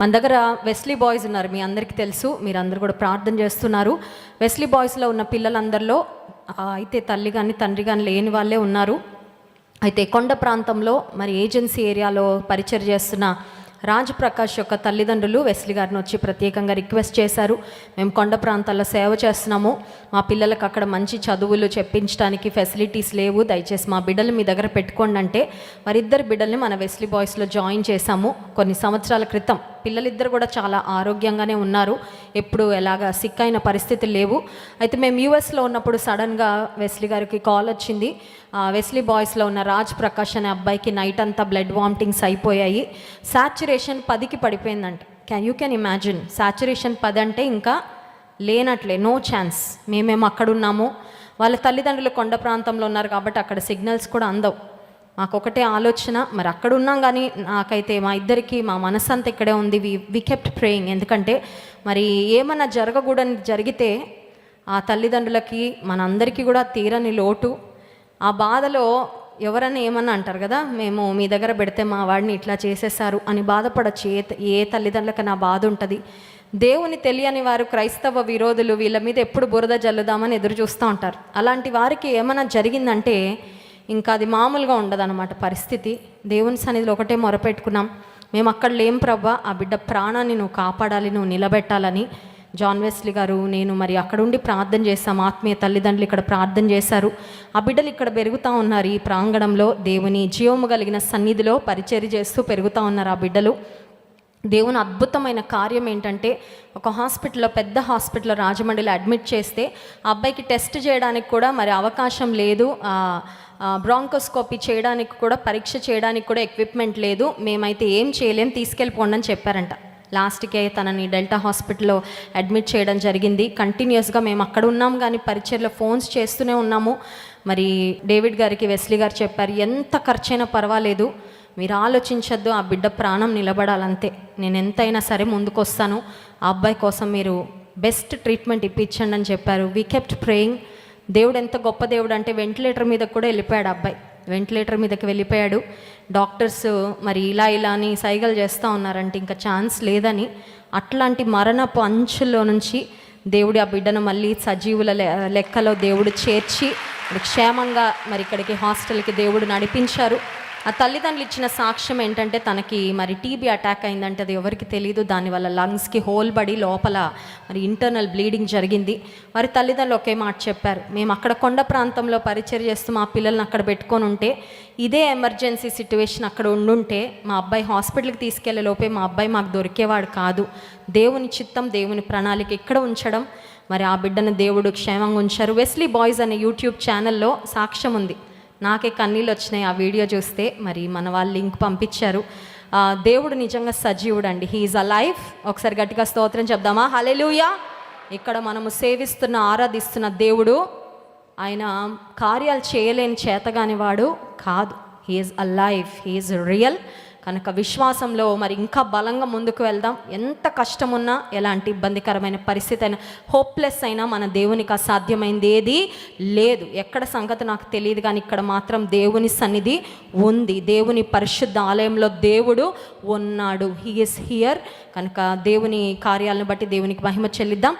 మన దగ్గర Wesley boys ఉన్నారు మీ అందరికీ తెలుసు మీరు కూడా ప్రార్థన చేస్తున్నారు. వెస్లీ బాయ్స్లో ఉన్న పిల్లలందరిలో అయితే తల్లి కానీ తండ్రి కానీ లేని వాళ్ళే ఉన్నారు. అయితే కొండ ప్రాంతంలో మరి ఏజెన్సీ ఏరియాలో పరిచయం చేస్తున్న రాజ్ ప్రకాష్ యొక్క తల్లిదండ్రులు వెస్లీ గారిని వచ్చి ప్రత్యేకంగా రిక్వెస్ట్ చేశారు. మేము కొండ ప్రాంతాల్లో సేవ చేస్తున్నాము. మా పిల్లలకు అక్కడ మంచి చదువులు చెప్పించడానికి ఫెసిలిటీస్ లేవు. దయచేసి మా బిడ్డలు మీ దగ్గర పెట్టుకోండి అంటే వారిద్దరు బిడ్డల్ని మన వెస్లీ బాయ్స్లో జాయిన్ చేశాము. కొన్ని సంవత్సరాల క్రితం. పిల్లలిద్దరు కూడా చాలా ఆరోగ్యంగానే ఉన్నారు. ఎప్పుడు ఎలాగా సిక్ అయిన పరిస్థితులు లేవు. అయితే మేము యూఎస్లో ఉన్నప్పుడు సడన్గా వెస్లీ గారికి కాల్ వచ్చింది. ఆ, వెస్లీ బాయ్స్లో ఉన్న రాజ్ ప్రకాష్ అనే అబ్బాయికి నైట్ అంతా బ్లడ్ వామిటింగ్స్ అయిపోయాయి. సాచురేషన్ పదికి పడిపోయిందంట. Can you can imagine saturation పది అంటే ఇంకా లేనట్లే. నో ఛాన్స్ మేమేమో అక్కడ ఉన్నాము. వాళ్ళ తల్లిదండ్రులు కొండ ప్రాంతంలో ఉన్నారు కాబట్టి అక్కడ సిగ్నల్స్ కూడా అందవు. మాకొకటే ఆలోచన. మరి అక్కడ ఉన్నాం కానీ నాకైతే మా ఇద్దరికి మా మనసంతా ఇక్కడే ఉంది. వి వి కెప్ట్ ప్రేయింగ్ ఎందుకంటే మరి ఏమన్నా జరగకూడని జరిగితే ఆ తల్లిదండ్రులకి మనందరికీ కూడా తీరని లోటు. ఆ బాధలో ఎవరన్నా ఏమన్నా అంటారు కదా మేము మీ దగ్గర పెడితే మా వాడిని ఇట్లా చేసేసారు అని బాధపడచ్చు. ఏ ఏ తల్లిదండ్రులకు నా బాధ ఉంటుంది. దేవుని తెలియని వారు క్రైస్తవ విరోధులు వీళ్ళ మీద ఎప్పుడు బురద జల్లుదామని ఎదురు చూస్తూ ఉంటారు. అలాంటి వారికి ఏమైనా జరిగిందంటే ఇంకా అది మామూలుగా ఉండదన్నమాట పరిస్థితి. దేవుని సన్నిధిలో ఒకటే మొరపెట్టుకున్నాం. మేము అక్కడ లేం ప్రభా ఆ బిడ్డ ప్రాణాన్ని నువ్వు కాపాడాలి నువ్వు నిలబెట్టాలని. జాన్ వెస్లీ గారు నేను మరి అక్కడ ఉండి ప్రార్థన చేస్తాం ఆత్మీయ తల్లిదండ్రులు ఇక్కడ ప్రార్థన చేశారు. ఆ బిడ్డలు ఇక్కడ పెరుగుతూ ఉన్నారు ఈ ప్రాంగణంలో. దేవుని జీవము కలిగిన సన్నిధిలో పరిచర్య చేస్తూ పెరుగుతూ ఉన్నారు ఆ బిడ్డలు. దేవుని అద్భుతమైన కార్యం ఏంటంటే ఒక హాస్పిటల్లో పెద్ద హాస్పిటల్లో రాజమండ్రిలో అడ్మిట్ చేస్తే ఆ అబ్బాయికి టెస్ట్ చేయడానికి కూడా మరి అవకాశం లేదు. బ్రాంకోస్కోపీ చేయడానికి కూడా పరీక్ష చేయడానికి కూడా ఎక్విప్మెంట్ లేదు. మేమైతే ఏం చేయలేం తీసుకెళ్ళిపోండి అని చెప్పారంట. లాస్ట్కే తనని డెల్టా హాస్పిటల్లో అడ్మిట్ చేయడం జరిగింది. కంటిన్యూస్గా మేము అక్కడ ఉన్నాం కానీ పరిచయలో ఫోన్స్ చేస్తూనే ఉన్నాము. మరి డేవిడ్ గారికి వెస్లీ గారు చెప్పారు ఎంత ఖర్చైనా పర్వాలేదు. మీరు ఆలోచించొద్దు. ఆ బిడ్డ ప్రాణం నిలబడాలంతే. నేను ఎంతైనా సరే ముందుకొస్తాను. ఆ అబ్బాయి కోసం మీరు బెస్ట్ ట్రీట్మెంట్ ఇప్పించండి అని చెప్పారు. వీ కెప్ట్ ప్రేయింగ్ దేవుడు ఎంత గొప్ప దేవుడు అంటే వెంటిలేటర్ మీద కూడా వెళ్ళిపోయాడు అబ్బాయి. వెంటిలేటర్ మీదకి వెళ్ళిపోయాడు. డాక్టర్స్ మరి ఇలా ఇలా అని సైగలు చేస్తూ ఉన్నారంటే ఇంకా ఛాన్స్ లేదని అట్లాంటి మరణపు అంచుల్లో నుంచి దేవుడు ఆ బిడ్డను మళ్ళీ సజీవుల లె- లెక్కలో దేవుడు చేర్చి క్షేమంగా మరి ఇక్కడికి హాస్టల్కి దేవుడు నడిపించారు. ఆ తల్లిదండ్రులు ఇచ్చిన సాక్ష్యం ఏంటంటే తనకి మరి టీబీ అటాక్ అయిందంటే అది ఎవరికి తెలియదు దానివల్ల లంగ్స్కి హోల్ పడి లోపల మరి ఇంటర్నల్ బ్లీడింగ్ జరిగింది. వారి తల్లిదండ్రులు ఒకే మాట చెప్పారు. మేము అక్కడ కొండ ప్రాంతంలో పరిచయం చేస్తూ మా పిల్లల్ని అక్కడ పెట్టుకొని ఉంటే ఇదే ఎమర్జెన్సీ సిచ్యువేషన్ అక్కడ ఉండుంటే మా అబ్బాయి హాస్పిటల్కి తీసుకెళ్ళే లోపే మా అబ్బాయి మాకు దొరికేవాడు కాదు. దేవుని చిత్తం దేవుని ప్రణాళిక ఇక్కడ ఉంచడం. మరి ఆ బిడ్డను దేవుడు క్షేమంగా ఉంచారు. వెస్లీ బాయ్స్ అనే యూట్యూబ్ ఛానల్లో సాక్ష్యం ఉంది. నాకే కన్నీళ్ళు వచ్చినాయి ఆ వీడియో చూస్తే. మరి మన వాళ్ళు లింక్ పంపించారు. దేవుడు నిజంగా సజీవుడు అండి హీఈస్ అ లైఫ్ ఒకసారి గట్టిగా స్తోత్రం చెప్దామా? హలెలుయా ఇక్కడ మనము సేవిస్తున్న ఆరాధిస్తున్న దేవుడు ఆయన కార్యాలు చేయలేని చేతగాని వాడు కాదు he is a life he is real కనుక విశ్వాసంలో మరి ఇంకా బలంగా ముందుకు వెళ్దాం. ఎంత కష్టం ఉన్నా ఎలాంటి ఇబ్బందికరమైన పరిస్థితి అయినా హోప్లెస్ అయినా మన దేవునికి అసాధ్యమైంది ఏది? లేదు. ఎక్కడ సంగతి నాకు తెలియదు కానీ ఇక్కడ మాత్రం దేవుని సన్నిధి ఉంది. దేవుని పరిశుద్ధ ఆలయంలో దేవుడు ఉన్నాడు. హీ ఇస్ హియర్ కనుక దేవుని కార్యాలను బట్టి దేవునికి మహిమ చెల్లిద్దాం.